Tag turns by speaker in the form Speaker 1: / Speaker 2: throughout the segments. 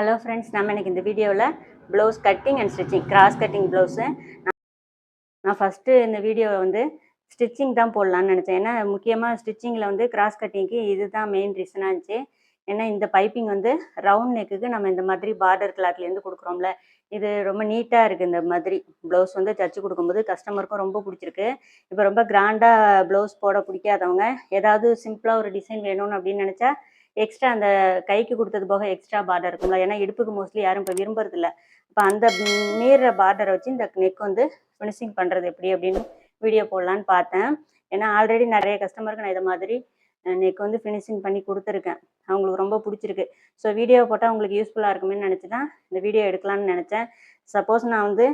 Speaker 1: Hello friends நம்ம எனக்கு இந்த வீடியோவில் blouse cutting and stitching cross cutting blouse நான் ஃபஸ்ட்டு இந்த வீடியோவை வந்து ஸ்டிச்சிங் தான் போடலான்னு நினச்சேன். ஏன்னா முக்கியமாக ஸ்டிச்சிங்கில் வந்து கிராஸ் கட்டிங்க்கு இதுதான் மெயின் ரீசனாக இருந்துச்சு. ஏன்னா இந்த பைப்பிங் வந்து ரவுண்ட் நெக்குக்கு நம்ம இந்த மாதிரி பார்டர் கிளாத்லேருந்து கொடுக்குறோம்ல இது ரொம்ப நீட்டாக இருக்குது இந்த மாதிரி. ப்ளவுஸ் வந்து தச்சு கொடுக்கும்போது கஸ்டமருக்கும் ரொம்ப பிடிச்சிருக்கு. இப்போ ரொம்ப கிராண்டாக ப்ளவுஸ் போட பிடிக்காதவங்க ஏதாவது சிம்பிளாக ஒரு டிசைன் வேணும்னு அப்படின்னு நினச்சா எக்ஸ்ட்ரா அந்த கைக்கு கொடுத்தது போக எக்ஸ்ட்ரா பார்டர் இருக்கும்ல. ஏன்னா இடுப்புக்கு மோஸ்ட்லி யாரும் இப்போ விரும்புறது இல்லை இப்போ அந்த மீற பார்டரை வச்சு இந்த நெக் வந்து ஃபினிஷிங் பண்ணுறது எப்படி அப்படின்னு வீடியோ போடலான்னு பார்த்தேன். ஏன்னா ஆல்ரெடி நிறைய கஸ்டமருக்கு நான் இதை மாதிரி நெக் வந்து ஃபினிஷிங் பண்ணி கொடுத்துருக்கேன். அவங்களுக்கு ரொம்ப பிடிச்சிருக்கு. ஸோ வீடியோ போட்டால் உங்களுக்கு யூஸ்ஃபுல்லாக இருக்குமேன்னு நினச்சி தான் இந்த வீடியோ எடுக்கலாம்னு நினச்சேன். சப்போஸ் நான் வந்து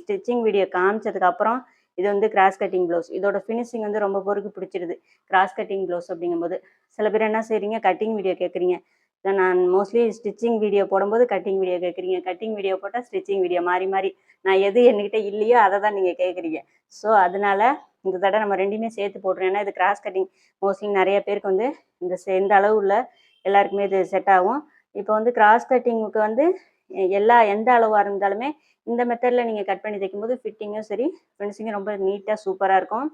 Speaker 1: ஸ்டிச்சிங் வீடியோ காமிச்சதுக்கப்புறம் இது வந்து கிராஸ் கட்டிங் ப்ளவுஸ் இதோட ஃபினிஷிங் வந்து ரொம்ப பொறுக்கு பிடிச்சிருது. கிராஸ் கட்டிங் ப்ளவுஸ் அப்படிங்கும்போது சில பேர் என்ன செய்கிறீங்க கட்டிங் வீடியோ கேட்குறீங்க இல்லை நான் மோஸ்ட்லி ஸ்டிச்சிங் வீடியோ போடும்போது கட்டிங் வீடியோ கேட்குறீங்க கட்டிங் வீடியோ போட்டால் ஸ்டிச்சிங் வீடியோ மாறி மாறி. நான் எது என்கிட்ட இல்லையோ அதை தான் நீங்கள் கேட்குறீங்க ஸோ அதனால இந்த தடவை நம்ம ரெண்டுமே சேர்த்து போட்டுருவோம் ஏன்னா இது கிராஸ் கட்டிங் மோஸ்ட்லி நிறைய பேருக்கு வந்து இந்த செ- இந்த அளவு உள்ள எல்லாருக்குமே இது செட் ஆகும். இப்போ வந்து கிராஸ் கட்டிங்க்கு வந்து எல்லா எந்த அளவாக இருந்தாலுமே இந்த மெத்தடில் நீங்கள் கட் பண்ணி தைக்கும்போது ஃபிட்டிங்கும் சரி ஃபினிஷிங்கும் ரொம்ப நீட்டாக சூப்பராக இருக்கும்.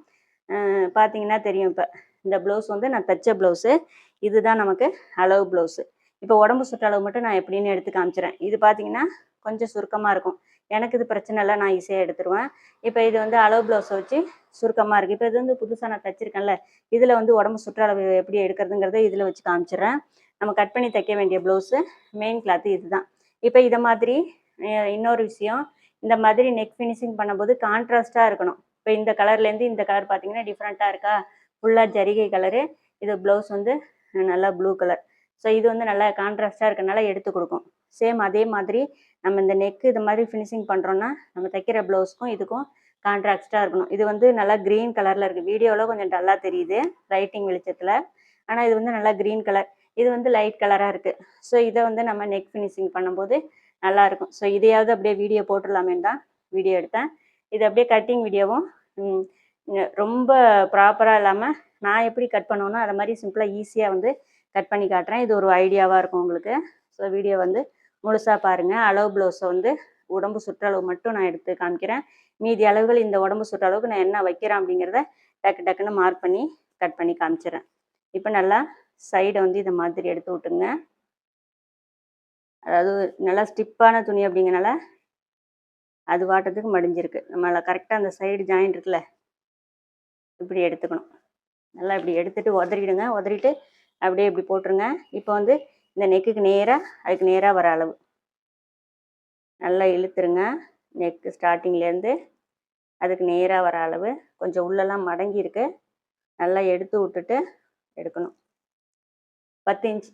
Speaker 1: பார்த்தீங்கன்னா தெரியும் இப்போ. இந்த ப்ளவுஸ் வந்து நான் தைச்ச ப்ளவுஸு இதுதான் நமக்கு அளவு ப்ளவுஸு இப்போ உடம்பு சுற்றளவு மட்டும் நான் எப்படின்னு எடுத்து காமிச்சிடுறேன் இது பார்த்தீங்கன்னா கொஞ்சம் சுருக்கமாக இருக்கும். எனக்கு இது பிரச்சனை இல்லை நான் ஈஸியாக எடுத்துருவேன். இப்போ இது வந்து அளவு ப்ளவுஸை வச்சு சுருக்கமாக இருக்குது இப்போ இது வந்து புதுசாக நான் தைச்சிருக்கேன்ல இதில் வந்து உடம்பு சுற்றளவு எப்படி எடுக்கிறதுங்கிறத இதில் வச்சு காமிச்சிடுறேன் நம்ம கட் பண்ணி தைக்க வேண்டிய ப்ளவுஸு மெயின் கிளாத்து இதுதான் இப்போ இதை மாதிரி இன்னொரு விஷயம். இந்த மாதிரி நெக் ஃபினிஷிங் பண்ணும்போது கான்ட்ராஸ்ட்டாக இருக்கணும். இப்போ இந்த கலர்லேருந்து இந்த கலர் பார்த்தீங்கன்னா டிஃப்ரெண்ட்டாக இருக்கா? ஃபுல்லாக ஜரிகை கலரு இது ப்ளவுஸ் வந்து நல்லா ப்ளூ கலர் ஸோ இது வந்து நல்லா கான்ட்ராஸ்ட்டாக இருக்கனால எடுத்து கொடுக்கும். சேம் அதே மாதிரி நம்ம இந்த நெக்கு இது மாதிரி ஃபினிஷிங் பண்ணுறோன்னா நம்ம தைக்கிற ப்ளவுஸ்க்கும் இதுக்கும் கான்ட்ராஸ்ட்டாக இருக்கணும். இது வந்து நல்லா க்ரீன் கலரில் இருக்குது வீடியோவில் கொஞ்சம் டல்லாக தெரியுது ரைட்டிங் வெளிச்சத்தில். ஆனால் இது வந்து நல்லா க்ரீன் கலர் இது வந்து லைட் கலராக இருக்குது ஸோ இதை வந்து நம்ம நெக் ஃபினிஷிங் பண்ணும்போது நல்லாயிருக்கும். ஸோ இதையாவது அப்படியே வீடியோ போட்டுடலாமேன்னு தான் வீடியோ எடுத்தேன். இது அப்படியே கட்டிங் வீடியோவும் ரொம்ப ப்ராப்பராக இல்லாமல் நான் எப்படி கட் பண்ணுவேனோ அதை மாதிரி சிம்பிளாக ஈஸியாக வந்து கட் பண்ணி காட்டுறேன். இது ஒரு ஐடியாவாக இருக்கும் உங்களுக்கு. ஸோ வீடியோ வந்து முழுசாக பாருங்கள் அளவு ப்ளவுஸை வந்து உடம்பு சுற்றளவு மட்டும் நான் எடுத்து காமிக்கிறேன். மீதி அளவுகள் இந்த உடம்பு சுற்றளவுக்கு நான் என்ன வைக்கிறேன் அப்படிங்கிறத டக்கு டக்குன்னு மார்க் பண்ணி கட் பண்ணி காமிச்சிடுறேன். இப்போ நல்லா சைடை வந்து இதை மாதிரி எடுத்து விட்டுங்க அதாவது நல்லா ஸ்டிப்பான துணி அப்படிங்கிறனால அது வாட்டத்துக்கு மடிஞ்சிருக்கு. நம்மள கரெக்டாக அந்த சைடு ஜாயிண்ட் இருக்குல்ல இப்படி எடுத்துக்கணும். நல்லா இப்படி எடுத்துட்டு உதறிடுங்க. உதறிட்டு அப்படியே இப்படி போட்டுருங்க. இப்போ வந்து இந்த நெக்குக்கு நேராக அதுக்கு நேராக வர அளவு. நல்லா இழுத்துருங்க. நெக்கு ஸ்டார்டிங்லேருந்து அதுக்கு நேராக வர அளவு. கொஞ்சம் உள்ளெல்லாம் மடங்கி இருக்கு நல்லா எடுத்து விட்டுட்டு எடுக்கணும். பத்து இன்ச்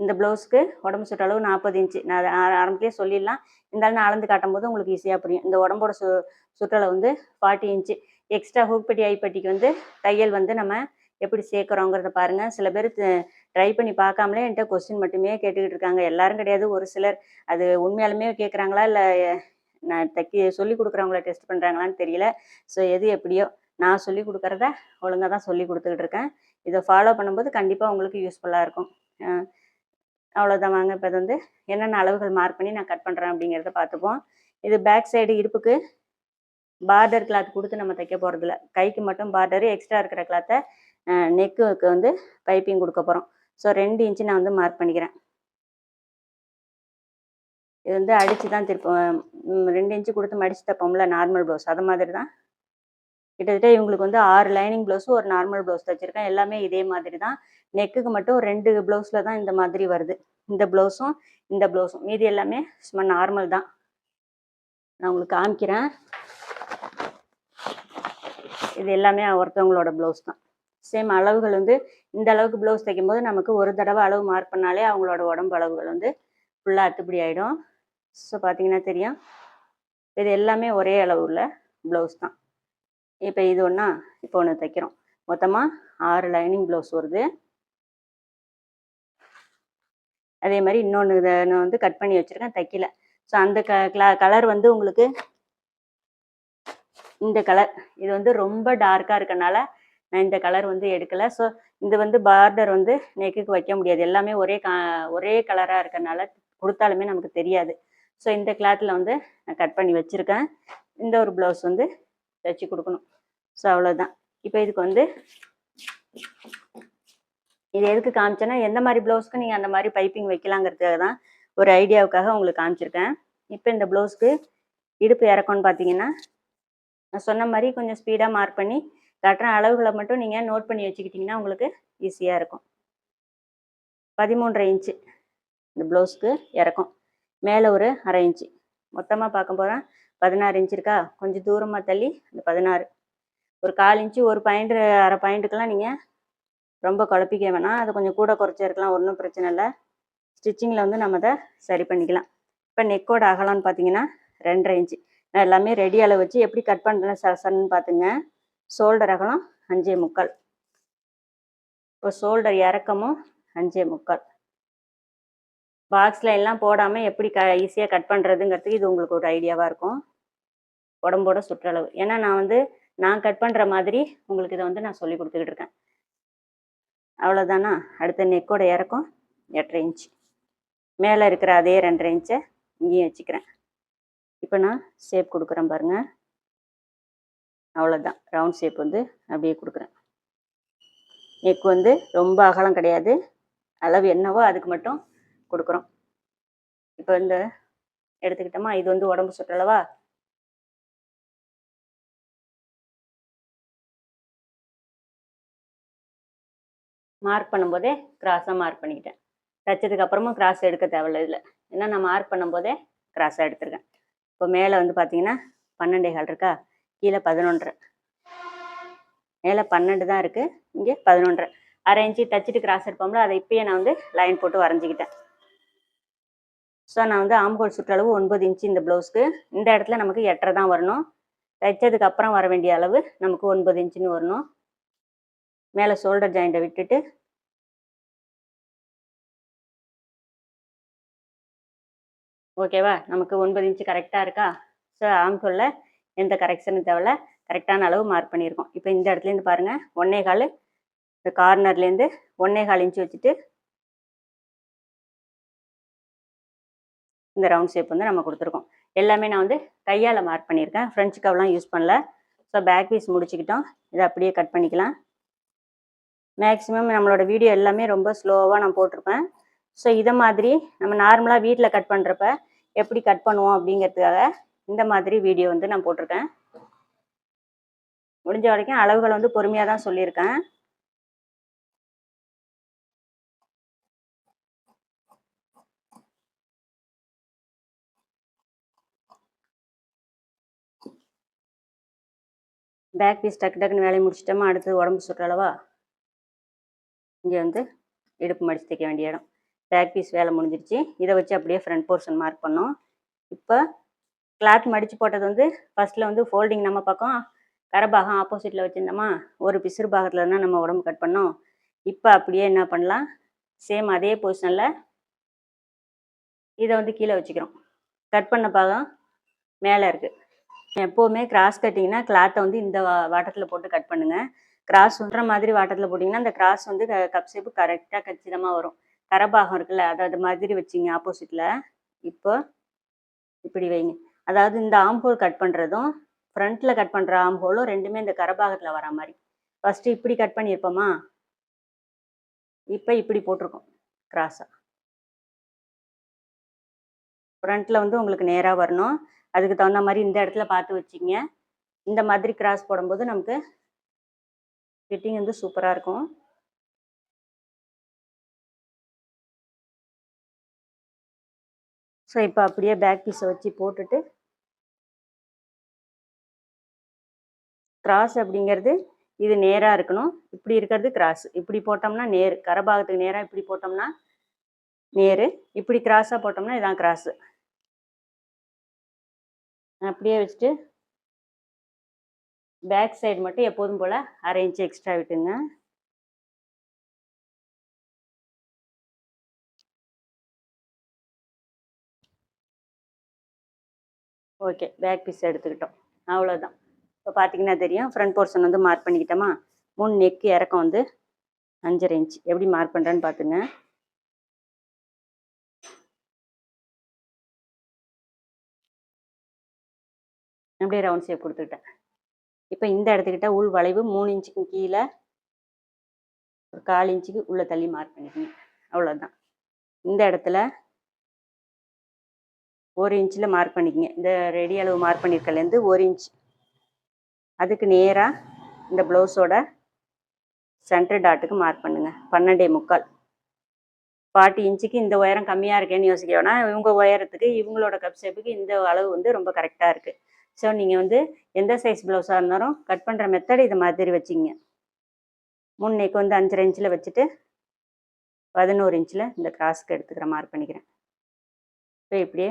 Speaker 1: இந்த ப்ளவுஸ்க்கு உடம்பு சுற்ற அளவு நாற்பது இன்ச்சு. நான் ஆரம்பத்திலே சொல்லிடலாம். இருந்தாலும் நான் அளந்து காட்டும் போது உங்களுக்கு ஈஸியாக புரியும். இந்த உடம்போட சு சுற்றளவு வந்து ஃபார்ட்டி இன்ச்சு. எக்ஸ்ட்ரா ஹூக்பட்டி ஐப்பட்டிக்கு வந்து தையல் வந்து நம்ம எப்படி சேர்க்குறோங்கிறத பாருங்கள் சில பேர் ட்ரை பண்ணி பார்க்காமலே என்கிட்ட கொஸ்டின் மட்டுமே கேட்டுக்கிட்டு இருக்காங்க. எல்லாரும் கிடையாது. ஒரு சிலர் அது உண்மையாலுமே கேட்குறாங்களா இல்லை நான் தைக்க சொல்லி கொடுக்குறவங்கள டெஸ்ட் பண்ணுறாங்களான்னு தெரியல. ஸோ எது எப்படியோ நான் சொல்லி கொடுக்குறத ஒழுங்காக தான் சொல்லி கொடுத்துக்கிட்டு இருக்கேன். இதை ஃபாலோ பண்ணும்போது கண்டிப்பாக உங்களுக்கு யூஸ்ஃபுல்லாக இருக்கும். அவ்வளோதான் வாங்க. இப்போ இது வந்து என்னென்ன அளவுகள் மார்க் பண்ணி நான் கட் பண்ணுறேன் அப்படிங்கிறத பார்த்துப்போம். இது பேக் சைடு இடுப்புக்கு பார்டர் கிளாத் கொடுத்து நம்ம தைக்க போகிறதில்ல கைக்கு மட்டும் பார்டரு எக்ஸ்ட்ரா இருக்கிற கிளாத்தை நெக்குக்கு வந்து பைப்பிங் கொடுக்க போகிறோம் ஸோ ரெண்டு இன்ச்சு நான் வந்து மார்க் பண்ணிக்கிறேன். இது வந்து அடித்து தான் திருப்போம் ரெண்டு இன்ச்சு கொடுத்து மடித்து தைப்போம்ல நார்மல் ப்ளவுஸ் அது மாதிரி தான் கிட்டத்தட்ட இவங்களுக்கு வந்து ஆறு லைனிங் ப்ளவுஸும் ஒரு நார்மல் ப்ளவுஸ் தைச்சிருக்கேன். எல்லாமே இதே மாதிரி தான் நெக்குக்கு மட்டும் ரெண்டு ப்ளவுஸில் தான் இந்த மாதிரி வருது. இந்த ப்ளவுஸும் இந்த ப்ளவுஸும் மீதி எல்லாமே சும்மா நார்மல் தான். நான் உங்களுக்கு காமிக்கிறேன். இது எல்லாமே ஒருத்தவங்களோட ப்ளவுஸ் தான். சேம் அளவுகள் வந்து இந்த அளவுக்கு ப்ளவுஸ் தைக்கும்போது நமக்கு ஒரு தடவை அளவு மார்க் பண்ணாலே அவங்களோட உடம்பு அளவுகள் வந்து ஃபுல்லாக அத்துப்படி ஆகிடும் ஸோ பார்த்தீங்கன்னா தெரியும். இது எல்லாமே ஒரே அளவு உள்ள ப்ளவுஸ் தான். இப்போ இது ஒன்றா இப்போ ஒன்று தைக்கிறோம். மொத்தமாக ஆறு லைனிங் ப்ளவுஸ் வருது. அதே மாதிரி இன்னொன்று இதை நான் வந்து கட் பண்ணி வச்சுருக்கேன் தைக்கல. ஸோ அந்த க கலர் வந்து உங்களுக்கு இந்த கலர் இது வந்து ரொம்ப டார்க்காக இருக்கனால நான் இந்த கலர் வந்து எடுக்கலை. ஸோ இது வந்து பார்டர் வந்து நெக்குக்கு வைக்க முடியாது. எல்லாமே ஒரே கா ஒரே கலராக இருக்கனால கொடுத்தாலுமே நமக்கு தெரியாது. ஸோ இந்த கிளாத்தில் வந்து நான் கட் பண்ணி வச்சுருக்கேன். இந்த ஒரு ப்ளவுஸ் வந்து தைச்சி கொடுக்கணும். ஸோ அவ்வளோதான் இப்போ இதுக்கு வந்து இது எதுக்கு காமிச்சேன்னா எந்த மாதிரி ப்ளவுஸ்க்கு நீங்கள் அந்த மாதிரி பைப்பிங் வைக்கலாங்கிறதுக்காக தான் ஒரு ஐடியாவுக்காக உங்களுக்கு காமிச்சிருக்கேன். இப்போ இந்த ப்ளவுஸ்க்கு இடுப்பு இறக்கம்னு பார்த்தீங்கன்னா நான் சொன்ன மாதிரி கொஞ்சம் ஸ்பீடாக மார்க் பண்ணி கட்டுற அளவுகளை மட்டும் நீங்கள் நோட் பண்ணி வச்சுக்கிட்டிங்கன்னா உங்களுக்கு ஈஸியாக இருக்கும். பதிமூன்றரை இன்ச்சு இந்த ப்ளவுஸ்க்கு இறக்கும். மேலே ஒரு அரை இன்ச்சு மொத்தமாக பார்க்க போகிறேன் பதினாறு இன்ச்சு இருக்கா? கொஞ்சம் தூரமாக தள்ளி அந்த பதினாறு. ஒரு கால் இன்ச்சு ஒரு பாயிண்ட் அரை பாயிண்ட்டுக்கெலாம் நீங்கள் ரொம்ப குழப்பிக்க வேணாம். அது கொஞ்சம் கூட குறைச்சா இருக்கலாம். ஒன்றும் பிரச்சனை இல்லை. ஸ்டிச்சிங்கில் வந்து நம்ம அதை சரி பண்ணிக்கலாம். இப்போ நெக்கோட அகலம்னு பார்த்தீங்கன்னா ரெண்டரை இன்ச்சு நான் எல்லாமே ரெடி அளவு வச்சு எப்படி கட் பண்ணுறேன் சன்னு பார்த்துங்க. ஷோல்டர் அகலம் அஞ்சே முக்கால். இப்போ ஷோல்டர் இறக்கமும் அஞ்சே முக்கால். பாக்ஸில் எல்லாம் போடாமல் எப்படி க ஈஸியாக கட் பண்ணுறதுங்கிறதுக்கு இது உங்களுக்கு ஒரு ஐடியாவாக இருக்கும். உடம்போட சுற்றளவு. ஏன்னா நான் வந்து நான் கட் பண்ணுற மாதிரி உங்களுக்கு இதை வந்து நான் சொல்லி கொடுத்துக்கிட்டு இருக்கேன். அவ்வளோதானா அடுத்த நெக்கோட இறக்கம் எட்டரை இன்ச்சு மேலே இருக்கிற அதே ரெண்டரை இன்ச்சை இங்கேயும் வச்சுக்கிறேன். இப்போ நான் ஷேப் கொடுக்குறேன் பாருங்கள் அவ்வளோதான் ரவுண்ட் ஷேப் வந்து அப்படியே கொடுக்குறேன். நெக் வந்து ரொம்ப அகலம் கிடையாது. அளவு என்னவோ அதுக்கு மட்டும் கொடுக்குறோம். இப்போ இந்த எடுத்துக்கிட்டோமா இது வந்து உடம்பு சுற்றளவா மார்க் பண்ணும்போதே கிராஸாக மார்க் பண்ணிக்கிட்டேன். தைச்சதுக்கு அப்புறமும் கிராஸ் எடுக்க தேவையில்ல இதில். ஏன்னா நான் மார்க் பண்ணும்போதே கிராஸாக எடுத்திருக்கேன். இப்போ மேலே வந்து பார்த்தீங்கன்னா பன்னெண்டே கால் இருக்கா? கீழே பதினொன்றரை மேலே பன்னெண்டு தான் இருக்குது இங்கே பதினொன்றரை அரை இன்ச்சு தச்சுட்டு கிராஸ் எடுப்போம்ல அதை இப்பயே நான் வந்து லைன் போட்டு வரைஞ்சிக்கிட்டேன். ஸோ நான் வந்து ஆம்கோல் சுற்றளவு ஒன்பது இன்ச்சு இந்த ப்ளவுஸ்க்கு இந்த இடத்துல நமக்கு எட்டரை தான் வரணும். தைச்சதுக்கு அப்புறம் வர வேண்டிய அளவு நமக்கு ஒன்பது இன்ச்சுன்னு வரணும். மேலே ஷோல்டர் ஜாயிண்ட்டை விட்டுட்டு. ஓகேவா நமக்கு ஒன்பது இன்ச்சு கரெக்டாக இருக்கா? ஸோ ஆம்கோல்ல எந்த கரெக்ஷனும் தேவையில்ல. கரெக்டான அளவு மார்க் பண்ணியிருக்கோம். இப்போ இந்த இடத்துலேருந்து பாருங்கள் ஒன்னே கால் இந்த கார்னர்லேருந்து ஒன்னே கால் இன்ச்சு வச்சுட்டு இந்த ரவுண்ட் ஷேப் வந்து நம்ம கொடுத்துருக்கோம். எல்லாமே நான் வந்து கையால் மார்க் பண்ணியிருக்கேன். ஃப்ரெஞ்சு கவ்லாம் யூஸ் பண்ணல. ஸோ பேக் பீஸ் முடிச்சுக்கிட்டோம். இதை அப்படியே கட் பண்ணிக்கலாம். மேக்ஸிமம் நம்மளோட வீடியோ எல்லாமே ரொம்ப ஸ்லோவாக நான் போட்டிருப்பேன். ஸோ இதை மாதிரி நம்ம நார்மலாக வீட்டில் கட் பண்ணுறப்ப எப்படி கட் பண்ணுவோம் அப்படிங்கிறதுக்காக இந்த மாதிரி வீடியோ வந்து நான் போட்டிருக்கேன். முடிஞ்ச வரைக்கும் அளவுகள் வந்து பொறுமையாக தான் சொல்லியிருக்கேன். பேக் பீஸ் டக்கு டக்குன்னு வேலையை முடிச்சிட்டோமா அடுத்தது உடம்பு சுற்றளவா இங்கே வந்து இடுப்பு மடித்து தைக்க வேண்டிய இடம். பேக் பீஸ் வேலை முடிஞ்சிருச்சு. இதை வச்சு அப்படியே ஃப்ரண்ட் போர்ஷன் மார்க் பண்ணோம். இப்போ கிளாத் மடித்து போட்டது வந்து ஃபஸ்ட்டில் வந்து ஃபோல்டிங் நம்ம பக்கம் கரபாகம் ஆப்போசிட்டில் வச்சுருந்தோமா ஒரு பிசுறு பாகத்தில் தான் நம்ம உடம்பு கட் பண்ணோம். இப்போ அப்படியே என்ன பண்ணலாம்? சேம் அதே பொசிஷனில் இதை வந்து கீழே வச்சுக்கிறோம். கட் பண்ண பாகம் மேலே இருக்குது எப்போவுமே கிராஸ் கட்டிங்கன்னா கிளாத்தை வந்து இந்த வாட்டத்தில் போட்டு கட் பண்ணுங்கள் கிராஸ் சொல்கிற மாதிரி வாட்டத்தில் போட்டிங்கன்னா அந்த கிராஸ் வந்து கப் ஷேப்பு கரெக்டாக கச்சிதமாக வரும். கரபாகம் இருக்குல்ல அது அது மாதிரி வச்சிங்க ஆப்போசிட்டில் இப்போ இப்படி வைங்க. அதாவது இந்த ஆம்போல் கட் பண்ணுறதும் ஃப்ரண்ட்டில் கட் பண்ணுற ஆம்போலும் ரெண்டுமே இந்த கரபாகத்தில் வர மாதிரி. ஃபஸ்ட்டு இப்படி கட் பண்ணியிருப்போமா? இப்போ இப்படி போட்டிருக்கோம் கிராஸாக ஃப்ரண்ட்டில் வந்து உங்களுக்கு நேராக வரணும். அதுக்கு தகுந்த மாதிரி இந்த இடத்துல பார்த்து வச்சுங்க. இந்த மாதிரி கிராஸ் போடும்போது நமக்கு ஃபிட்டிங் வந்து சூப்பராக இருக்கும். ஸோ இப்போ அப்படியே பேக் பீஸை வச்சு போட்டுட்டு கிராஸ் அப்படிங்கிறது இது நேராக இருக்கணும். இப்படி இருக்கிறது கிராஸ் இப்படி போட்டோம்னா நேர். கரபாகத்துக்கு நேராக இப்படி போட்டோம்னா நேரு. இப்படி கிராஸாக போட்டோம்னா இதான் கிராஸு அப்படியே வச்சுட்டு பேக் சைடு மட்டும் எப்போதும் போல் அரை இன்ச்சு எக்ஸ்ட்ரா விட்டுங்க. ஓகே பேக் பீஸ் எடுத்துக்கிட்டோம். அவ்வளோதான் இப்போ பார்த்தீங்கன்னா தெரியும் ஃப்ரண்ட் போர்ஷன் வந்து மார்க் பண்ணிக்கிட்டோமா? முன் நெக்கு இறக்கம் வந்து அஞ்சரை இன்ச் எப்படி மார்க் பண்ணுறேன்னு பார்த்துங்க அப்படியே ரவுண்ட் ஷேப் கொடுத்துக்கிட்டேன். இப்போ இந்த இடத்துக்கிட்ட உள் வளைவு மூணு இன்ச்சுக்கு கீழே ஒரு கால் இன்ச்சுக்கு உள்ளே தள்ளி மார்க் பண்ணிக்கோங்க அவ்வளோதான் இந்த இடத்துல ஒரு இன்ச்சில் மார்க் பண்ணிக்கங்க. இந்த ரெடி அளவு மார்க் பண்ணியிருக்கலேருந்து ஒரு இன்ச் அதுக்கு நேராக இந்த ப்ளவுஸோட சென்டர் டாட்டுக்கு மார்க் பண்ணுங்கள் பன்னெண்டே முக்கால். ஃபார்ட்டி இன்ச்சுக்கு இந்த உயரம் கம்மியாக இருக்கேன்னு யோசிக்க வேணாம் இவங்க உயரத்துக்கு இவங்களோட கப் ஷேப்புக்கு இந்த அளவு வந்து ரொம்ப கரெக்டாக இருக்குது ஸோ நீங்கள் வந்து எந்த சைஸ் ப்ளவுஸாக இருந்தாலும் கட் பண்ணுற மெத்தட் இது மாதிரி வச்சிங்க. முன்னைக்கு வந்து அஞ்சரை இன்ச்சில் வச்சுட்டு பதினோரு இன்ச்சில் இந்த கிராஸ்க்கு எடுத்துக்கிற மார்க் பண்ணிக்கிறேன். இப்போ இப்படியே.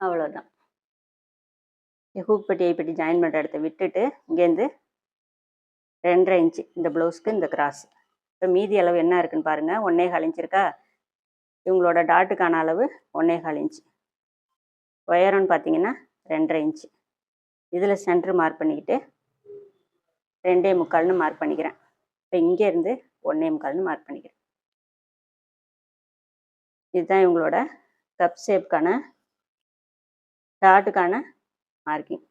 Speaker 1: அவ்வளோதான் ஹூக் பட்டி ஐப்பட்டி ஜாயின் பண்ணுற இடத்த விட்டுட்டு இங்கேருந்து ரெண்டரை இன்ச்சு இந்த ப்ளவுஸ்க்கு இந்த கிராஸ் இப்போ மீதி அளவு என்ன இருக்குன்னு பாருங்கள் ஒன்றே கால் இருக்கா? இவங்களோட டாட்டுக்கான அளவு ஒன்றே கால் இன்ச்சு. உயரம்னு பார்த்தீங்கன்னா ரெண்டரை இன்ச்சு. இதில் சென்ட்ரு மார்க் பண்ணிக்கிட்டு ரெண்டே முக்கால்னு மார்க் பண்ணிக்கிறேன். இப்போ இங்கேருந்து ஒன்றே முக்கால்னு மார்க் பண்ணிக்கிறேன். இதுதான் இவங்களோட கப் ஷேப்க்கான டாட்டுக்கான மார்க்கிங்.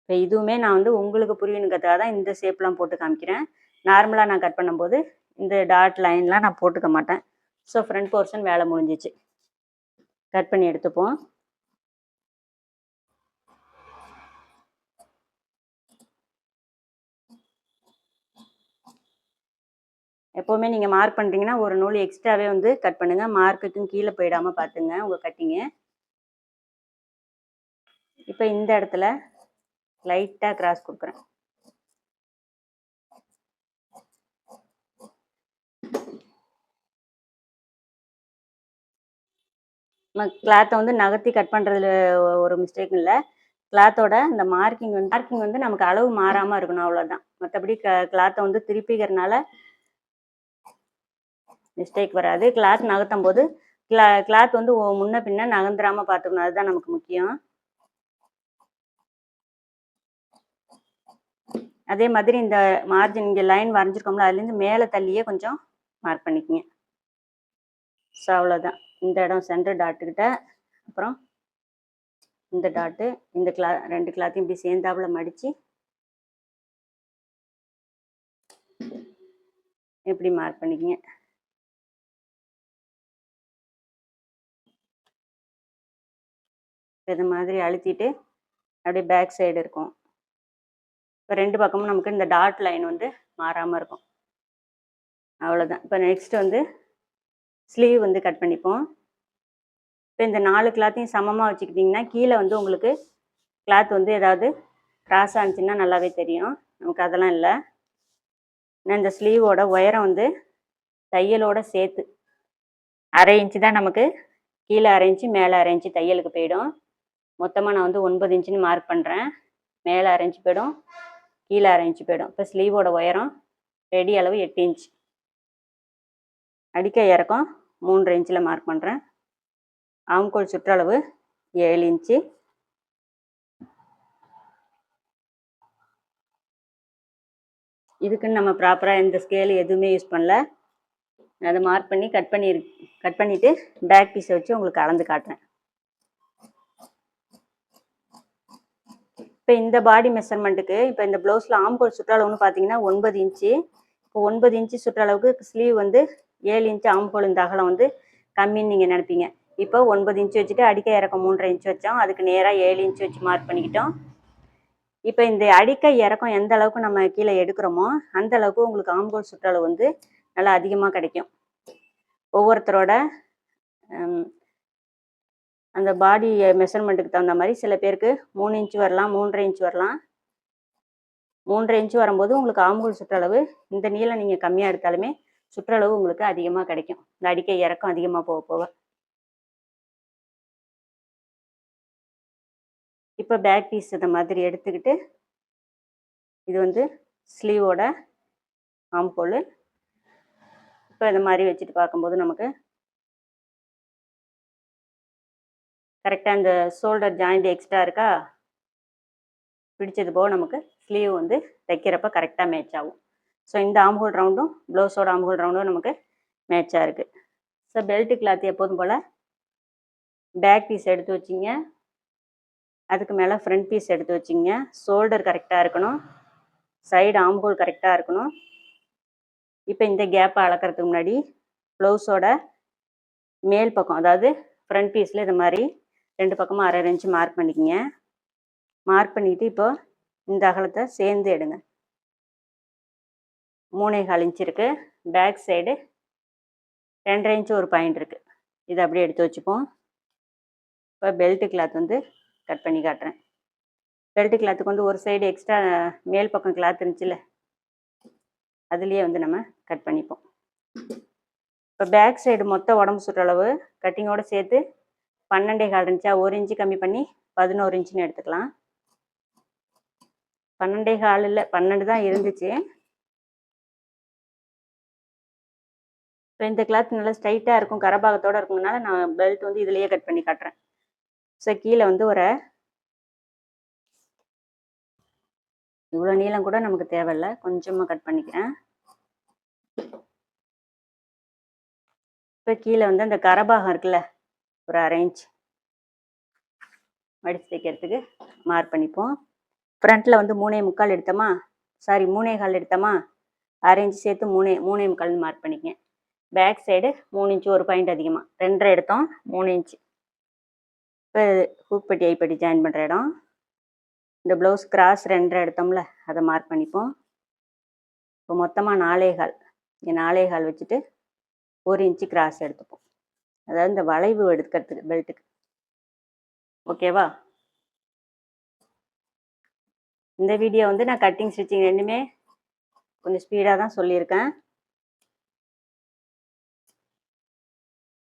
Speaker 1: இப்போ இதுவுமே நான் வந்து உங்களுக்கு புரியணுங்கிறதுக்காக தான் இந்த ஷேப்லாம் போட்டு காமிக்கிறேன். நார்மலாக நான் கட் பண்ணும்போது இந்த டாட் லைன்லாம் நான் போட்டுக்க மாட்டேன். ஸோ ஃப்ரண்ட் போர்ஷன் வேலை முடிஞ்சிச்சு. கட் பண்ணி எடுத்துப்போம். எப்போவுமே நீங்கள் மார்க் பண்ணுறீங்கன்னா ஒரு நூல் எக்ஸ்ட்ராவே வந்து கட் பண்ணுங்கள் மார்க்குக்கும் கீழே போயிடாமல் பார்த்துங்க உங்கள் கட்டிங்க இப்போ இந்த இடத்துல லைட்டாக கிராஸ் கொடுக்குறேன். கிளாத்தை வந்து நகர்த்தி கட் பண்ணுறதுல ஒரு மிஸ்டேக் இல்லை. கிளாத்தோட இந்த மார்க்கிங் வந்து மார்க்கிங் வந்து நமக்கு அளவு மாறாமல் இருக்கணும் அவ்வளோதான் மற்றபடி க கிளாத்தை வந்து திருப்பிக்கிறனால மிஸ்டேக் வராது. கிளாத் நகர்த்தும் போது கிளா கிளாத் வந்து முன்ன பின்ன நகர்ந்துராம பார்த்துக்கணும். அதுதான் நமக்கு முக்கியம். அதே மாதிரி இந்த மார்ஜின் இங்கே லைன் வரைஞ்சிருக்கோம்ல அதுலேருந்து மேலே தள்ளியே கொஞ்சம் மார்க் பண்ணிக்கங்க. ஸோ அவ்வளோதான் இந்த இடம் சென்டர் டாட்டுக்கிட்ட அப்புறம் இந்த டாட்டு இந்த கிளா ரெண்டு கிளாத்தையும் இப்படி சேர்ந்தாப்புல மடித்து இப்படி மார்க் பண்ணிக்கங்க. இது மாதிரி அழுத்திட்டு அப்படியே பேக் சைடு இருக்கும். இப்போ ரெண்டு பக்கமும் நமக்கு இந்த டாட் லைன் வந்து மாறாமல் இருக்கும். அவ்வளோதான் இப்போ நெக்ஸ்ட் வந்து ஸ்லீவ் வந்து கட் பண்ணிப்போம். இப்போ இந்த நாலு கிளாத்தையும் சமமாக வச்சுக்கிட்டிங்கன்னா கீழே வந்து உங்களுக்கு கிளாத் வந்து ஏதாவது கிராஸ் ஆனிச்சுன்னா நல்லாவே தெரியும். நமக்கு அதெல்லாம் இல்லை. நான் இந்த ஸ்லீவோட உயரம் வந்து தையலோட சேர்த்து அரை இன்ச்சு தான் நமக்கு. கீழே அரை இன்ச்சு மேலே அரை இன்ச்சு தையலுக்கு போயிடும். மொத்தமாக நான் வந்து ஒன்பது இன்ச்சுன்னு மார்க் பண்ணுறேன் மேலே அரை இன்ச்சு போயிடும். கீழே அரை இன்ச்சு போயிடும். இப்போ ஸ்லீவோட உயரம் ரெடி அளவு எட்டு இன்ச் அடிக்க இறக்கம். மூன்று இன்ச்சில் மார்க் பண்ணுறேன் ஆம்கோல் சுற்றளவு ஏழு இன்ச்சு. இதுக்குன்னு நம்ம ப்ராப்பராக எந்த ஸ்கேல் எதுவுமே யூஸ் பண்ணல. அதை மார்க் பண்ணி கட் பண்ணி கட் பண்ணிவிட்டு பேக் பீஸை வச்சு உங்களுக்கு அளந்து காட்டுறேன். இப்போ இந்த பாடி மெஷர்மெண்ட்டுக்கு இப்போ இந்த ப்ளவுஸில் ஆம்கோல் சுற்றளவுன்னு பார்த்தீங்கன்னா ஒன்பது இன்ச்சு. இப்போ ஒன்பது இன்ச்சு சுற்றளவுக்கு ஸ்லீவ் வந்து ஏழு இன்ச்சு ஆம்கோல் இந்த அகலம் வந்து கம்மின்னு நீங்கள் நினைப்பீங்க. இப்போ ஒன்பது இன்ச்சு வச்சுட்டு அடிக்க இறக்கம் மூன்றரை இன்ச்சு வச்சோம். அதுக்கு நேராக ஏழு இன்ச்சு வச்சு மார்க் பண்ணிக்கிட்டோம். இப்போ இந்த அடிக்க இறக்கம் எந்த அளவுக்கு நம்ம கீழே எடுக்கிறோமோ அந்த அளவுக்கு உங்களுக்கு ஆம்கோல் சுற்றளவு வந்து நல்லா அதிகமாக கிடைக்கும். ஒவ்வொருத்தரோட அந்த பாடி மெஷர்மெண்ட்டுக்கு தகுந்த மாதிரி சில பேருக்கு மூணு இன்ச்சு வரலாம் மூன்றரை இன்ச்சு வரலாம். மூன்றரை இன்ச்சு வரும்போது உங்களுக்கு ஆம்பூல் சுற்றளவு இந்த நீளம் நீங்கள் கம்மியாக எடுத்தாலுமே சுற்றளவு உங்களுக்கு அதிகமாக கிடைக்கும். இந்த அடிக்க இறக்கம் அதிகமாக போக போக. இப்போ பேக் பீஸ் இந்த மாதிரி எடுத்துக்கிட்டு இது வந்து ஸ்லீவோட ஆம்கோல் இப்போ இந்த மாதிரி வச்சுட்டு பார்க்கும்போது நமக்கு கரெக்டாக இந்த ஷோல்டர் ஜாயிண்ட் எக்ஸ்ட்ரா இருக்கா? பிடிச்சது போக நமக்கு ஸ்லீவ் வந்து தைக்கிறப்ப கரெக்டாக மேட்ச் ஆகும். ஸோ இந்த ஆம்ஹோல் ரவுண்டும் ப்ளவுஸோட ஆம்ஹோல் ரவுண்டும் நமக்கு மேட்சாக இருக்குது ஸோ பெல்ட் கிளாத் எப்போதும் போல் பேக் பீஸ் எடுத்து வச்சிங்க. அதுக்கு மேலே ஃப்ரண்ட் பீஸ் எடுத்து வச்சிங்க. ஷோல்டர் கரெக்டாக இருக்கணும். சைடு ஆம்ஹோல் கரெக்டாக இருக்கணும். இப்போ இந்த கேப்பை அளக்கிறதுக்கு முன்னாடி ப்ளவுஸோட மேல் பக்கம் அதாவது ஃப்ரண்ட் பீஸில் இது மாதிரி ரெண்டு பக்கமும் அரை இன்ச்சு மார்க் பண்ணிக்கிங்க. மார்க் பண்ணிவிட்டு இப்போ இந்த அகலத்தை சேர்ந்து எடுங்க. மூணே கால் இன்ச் இருக்குது பேக் சைடு ரெண்டரை இன்ச்சு ஒரு பாயிண்ட் இருக்குது இதை அப்படியே எடுத்து வச்சுப்போம். இப்போ பெல்ட்டு கிளாத் வந்து கட் பண்ணி காட்டுறேன். பெல்ட் கிளாத்துக்கு வந்து ஒரு சைடு எக்ஸ்ட்ரா மேல் பக்கம் கிளாத் இருந்துச்சுல்ல அதுலேயே வந்து நம்ம கட் பண்ணிப்போம். இப்போ பேக் சைடு மொத்த உடம்பு சுற்றளவு கட்டிங்கோடு சேர்த்து பன்னெண்டே கால் இருந்துச்சா ஒரு இன்ச்சு கம்மி பண்ணி பதினோரு இன்ச்சுன்னு எடுத்துக்கலாம். பன்னெண்டே காலில் இல்லை பன்னெண்டு தான் இருந்துச்சு. இப்போ இந்த கிளாத் நல்லா ஸ்ட்ரைட்டாக இருக்கும் கரபாகத்தோடு இருக்கணும்னால நான் பெல்ட் வந்து இதுலேயே கட் பண்ணி காட்டுறேன். ஸோ கீழே வந்து ஒரு இவ்வளோ நீளம் கூட நமக்கு தேவையில்ல. கொஞ்சமாக கட் பண்ணிக்கிறேன். இப்போ கீழே வந்து அந்த கரபாகம் இருக்குல்ல ஒரு அரேஞ்ச் இன்ச் மடித்து தைக்கிறதுக்கு மார்க் பண்ணிப்போம். ஃப்ரண்ட்டில் வந்து மூணே முக்கால் எடுத்தோமா? சாரி மூணே கால் எடுத்தோமா? அரேஞ்ச் சேர்த்து மூணே மூணே முக்கால்னு மார்க் பண்ணிக்கேன் பேக் சைடு மூணு இன்ச்சு ஒரு பாயிண்ட் அதிகமாக ரெண்டரை எடுத்தோம் மூணு இன்ச்சு இப்போ ஹூக்பட்டி ஐப்பட்டி ஜாயின் பண்ணுற இடம். இந்த ப்ளவுஸ் கிராஸ் ரெண்டரை எடுத்தோம்ல அதை மார்க் பண்ணிப்போம். இப்போ மொத்தமாக நாலே கால். இங்கே நாலே கால் வச்சுட்டு ஒரு இன்ச்சு கிராஸ் எடுத்துப்போம். அதாவது இந்த வளைவு எடுக்கிறதுக்கு பெல்ட்டுக்கு ஓகேவா இந்த வீடியோ வந்து நான் கட்டிங் ஸ்டிச்சிங் ரெண்டுமே கொஞ்சம் ஸ்பீடாக தான் சொல்லியிருக்கேன்.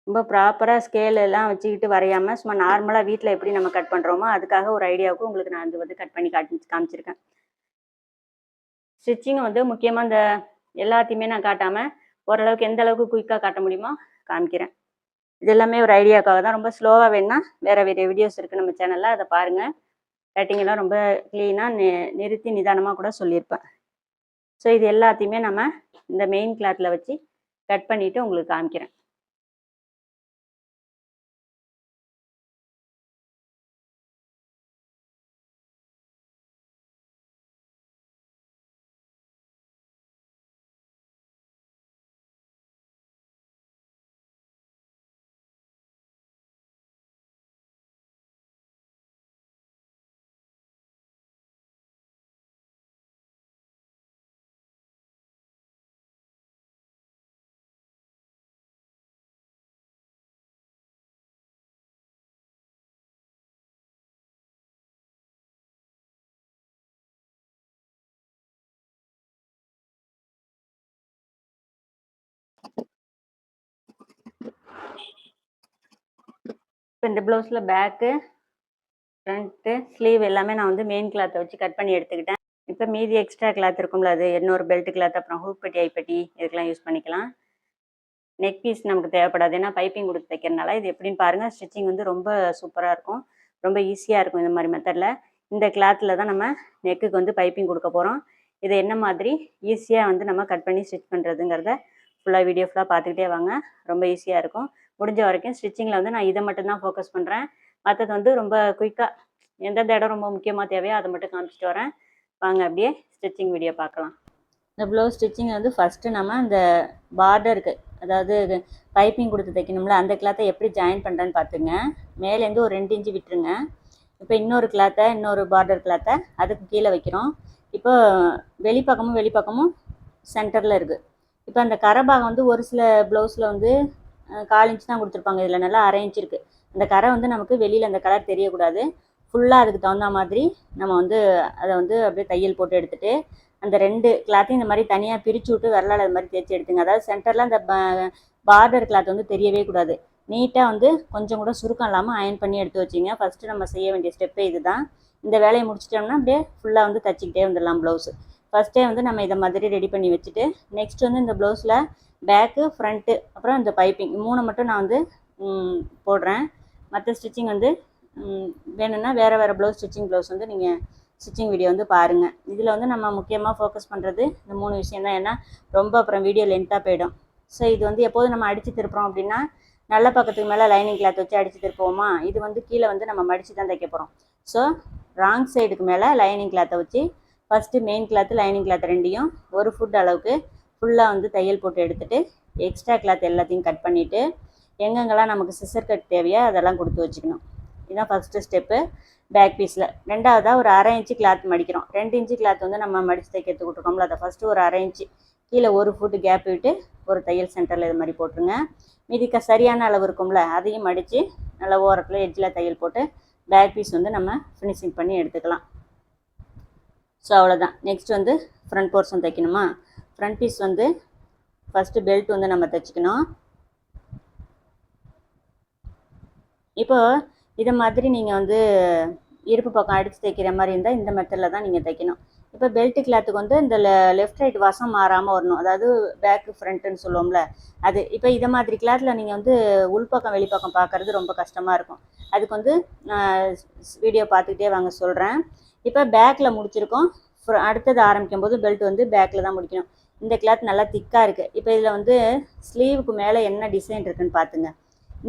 Speaker 1: ரொம்ப ப்ராப்பராக ஸ்கேல் எல்லாம் வச்சுக்கிட்டு வரையாமல் சும்மா நார்மலாக வீட்டில் எப்படி நம்ம கட் பண்ணுறோமோ அதுக்காக ஒரு ஐடியாவுக்கு உங்களுக்கு நான் அது வந்து கட் பண்ணி காட்டி காமிச்சிருக்கேன். ஸ்டிச்சிங் வந்து முக்கியமாக இந்த எல்லாத்தையுமே நான் காட்டாமல் ஓரளவுக்கு எந்த அளவுக்கு குயிக்காக காட்ட முடியுமோ காமிக்கிறேன். இது எல்லாமே ஒரு ஐடியாவுக்காக தான். ரொம்ப ஸ்லோவாக வேணும்னா வேறு வேறு வீடியோஸ் இருக்குது நம்ம சேனலில் அதை பாருங்கள் கட்டிங்கெல்லாம் ரொம்ப க்ளீனாக நி நிறுத்தி நிதானமாக கூட சொல்லியிருப்பேன். ஸோ இது எல்லாத்தையுமே நம்ம இந்த மெயின் கிளாத்தில் வச்சு கட் பண்ணிவிட்டு உங்களுக்கு காமிக்கிறேன். இப்போ இந்த ப்ளவுஸில் பேக்கு ஃப்ரண்ட்டு ஸ்லீவ் எல்லாமே நான் வந்து மெயின் கிளாத்தை வச்சு கட் பண்ணி எடுத்துக்கிட்டேன். இப்போ மீதி எக்ஸ்ட்ரா கிளாத் இருக்கும்ல அது இன்னொரு பெல்ட் கிளாத் அப்புறம் ஹூக் பெட்டி ஐப்பட்டி இதுக்கெல்லாம் யூஸ் பண்ணிக்கலாம். நெக் பீஸ் நமக்கு தேவைப்படாது ஏன்னா பைப்பிங் கொடுத்து தைக்கிறனால இது எப்படின்னு பாருங்கள் ஸ்டிச்சிங் வந்து ரொம்ப சூப்பராக இருக்கும் ரொம்ப ஈஸியாக இருக்கும் இந்த மாதிரி மெத்தடில் இந்த கிளாத்தில் தான் நம்ம நெக்குக்கு வந்து பைப்பிங் கொடுக்க போகிறோம் இதை என்ன மாதிரி ஈஸியாக வந்து நம்ம கட் பண்ணி ஸ்டிச் பண்ணுறதுங்கிறத ஃபுல்லாக வீடியோ ஃபுல்லாக பார்த்துக்கிட்டே வாங்க ரொம்ப ஈஸியாக இருக்கும். முடிஞ்ச வரைக்கும் ஸ்டிச்சிங்கில் வந்து நான் இதை மட்டும்தான் ஃபோக்கஸ் பண்ணுறேன் மற்றது வந்து ரொம்ப குயிக்காக எந்தெந்த இடம் ரொம்ப முக்கியமாக தேவையோ அதை மட்டும் காமிச்சிட்டு வரேன். வாங்க அப்படியே ஸ்டிச்சிங் வீடியோ பார்க்கலாம். இந்த ப்ளவுஸ் ஸ்டிச்சிங் வந்து ஃபஸ்ட்டு நம்ம அந்த பார்டருக்கு அதாவது பைப்பிங் கொடுத்து தைக்கணும்ல அந்த கிளாத்தை எப்படி ஜாயின் பண்ணுறேன்னு பார்த்துங்க. மேலேருந்து ஒரு ரெண்டு இன்ச்சு விட்டுருங்க. இப்போ இன்னொரு கிளாத்தை இன்னொரு பார்டர் கிளாத்தை அதுக்கு கீழே வைக்கிறோம். இப்போ வெளிப்பக்கமும் வெளிப்பக்கமும் சென்டரில் இருக்குது இப்போ அந்த கரைபாகம் வந்து ஒரு சில ப்ளவுஸில் வந்து கால் இன்ச் தான் கொடுத்துருப்பாங்க. இதில் நல்லா அரை இன்ச் இருக்குது அந்த கரை வந்து நமக்கு வெளியில் அந்த கலர் தெரியக்கூடாது. ஃபுல்லாக அதுக்கு தகுந்த மாதிரி நம்ம வந்து அதை வந்து அப்படியே தையல் போட்டு எடுத்துகிட்டு அந்த ரெண்டு கிளாத்தையும் இந்த மாதிரி தனியாக பிரித்து விட்டு விரலால் அது மாதிரி தேய்ச்சி எடுத்துங்க. அதாவது சென்டரில் அந்த பார்டர் கிளாத் வந்து தெரியவே கூடாது. நீட்டாக வந்து கொஞ்சம் கூட சுருக்கம் இல்லாமல் அயன் பண்ணி எடுத்து வச்சிங்க. ஃபஸ்ட்டு நம்ம செய்ய வேண்டிய ஸ்டெப்பே இது தான் இந்த வேலையை முடிச்சிட்டோம்னா அப்படியே ஃபுல்லாக வந்து தச்சிக்கிட்டே வந்துடலாம் ப்ளவுஸு ஃபஸ்ட்டே வந்து நம்ம இதை மாதிரி ரெடி பண்ணி வச்சுட்டு நெக்ஸ்ட் வந்து இந்த ப்ளவுஸில் பேக்கு ஃப்ரண்ட்டு அப்புறம் இந்த பைப்பிங் மூணு மட்டும் நான் வந்து போடுறேன். மற்ற ஸ்டிச்சிங் வந்து வேணும்னா வேறு வேறு ப்ளவுஸ் ஸ்டிச்சிங் ப்ளவுஸ் வந்து நீங்கள் ஸ்டிச்சிங் வீடியோ வந்து பாருங்கள் இதில் வந்து நம்ம முக்கியமாக ஃபோக்கஸ் பண்ணுறது இந்த மூணு விஷயம் தான். ஏன்னா ரொம்ப அப்புறம் வீடியோ லென்த்தாக போயிடும். ஸோ இது வந்து எப்போதும் நம்ம அடித்து திருப்புறோம் அப்படின்னா நல்ல பக்கத்துக்கு மேலே லைனிங் கிளாத் வச்சு அடித்து திருப்போமா இது வந்து கீழே வந்து நம்ம மடித்து தான் தைக்க போகிறோம் ஸோ ராங் சைடுக்கு மேலே லைனிங் கிளாத்தை வச்சு first main cloth lining cloth ரெண்டையும் ஒரு ஃபுட் அளவுக்கு ஃபுல்லாக வந்து தையல் போட்டு எடுத்துகிட்டு எக்ஸ்ட்ரா கிளாத் எல்லாத்தையும் கட் பண்ணிவிட்டு எங்கெங்கெல்லாம் நமக்கு சிசர் கட் தேவையோ அதெல்லாம் கொடுத்து வச்சுக்கணும். இதுதான் ஃபஸ்ட்டு ஸ்டெப்பு பேக் பீஸில் ரெண்டாவதாக ஒரு அரை இன்ச்சு கிளாத் மடிக்கிறோம். ரெண்டு இன்ச்சு கிளாத் வந்து நம்ம மடித்து தைக்கிறதுக்கு விட்ருக்கோம்ல அதை ஃபஸ்ட்டு ஒரு அரை இன்ச்சு கீழே ஒரு ஃபுட்டு கேப் விட்டு ஒரு தையல் சென்டரில் இது மாதிரி போட்டுருங்க. மீதிக்க சரியான அளவு இருக்கும்ல அதையும் மடித்து நல்லா ஓரத்தில் எட்ஜில் தையல் போட்டு பேக் பீஸ் வந்து நம்ம ஃபினிஷிங் பண்ணி எடுத்துக்கலாம். ஸோ அவ்வளோதான் நெக்ஸ்ட் வந்து ஃப்ரண்ட் போர்ஷன் தைக்கணுமா? ஃப்ரண்ட் பீஸ் வந்து ஃபஸ்ட்டு பெல்ட் வந்து நம்ம தைச்சிக்கணும். இப்போ இதை மாதிரி நீங்கள் வந்து இருப்பு பக்கம் அடித்து தைக்கிற மாதிரி இருந்தால் இந்த மெத்தடில் தான் நீங்கள் தைக்கணும். இப்போ பெல்ட் கிளாத்துக்கு வந்து இந்த லெஃப்ட் ரைட் வசம் மாறாமல் வரணும். அதாவது பேக்கு ஃப்ரண்ட்டுன்னு சொல்லுவோம்ல. அது இப்போ இதை மாதிரி கிளாத்தில் நீங்கள் வந்து உள்பக்கம் வெளிப்பக்கம் பார்க்குறது ரொம்ப கஷ்டமாக இருக்கும். அதுக்கு வந்து நான் வீடியோ பார்த்துக்கிட்டே வாங்க சொல்கிறேன் இப்போ பேக்கில் முடிச்சிருக்கோம். அடுத்தது ஆரம்பிக்கும் போது பெல்ட் வந்து பேக்கில் தான் முடிக்கணும். இந்த கிளாத் நல்லா திக்காக இருக்குது இப்போ இதில் வந்து ஸ்லீவுக்கு மேலே என்ன டிசைன் இருக்குதுன்னு பார்த்துங்க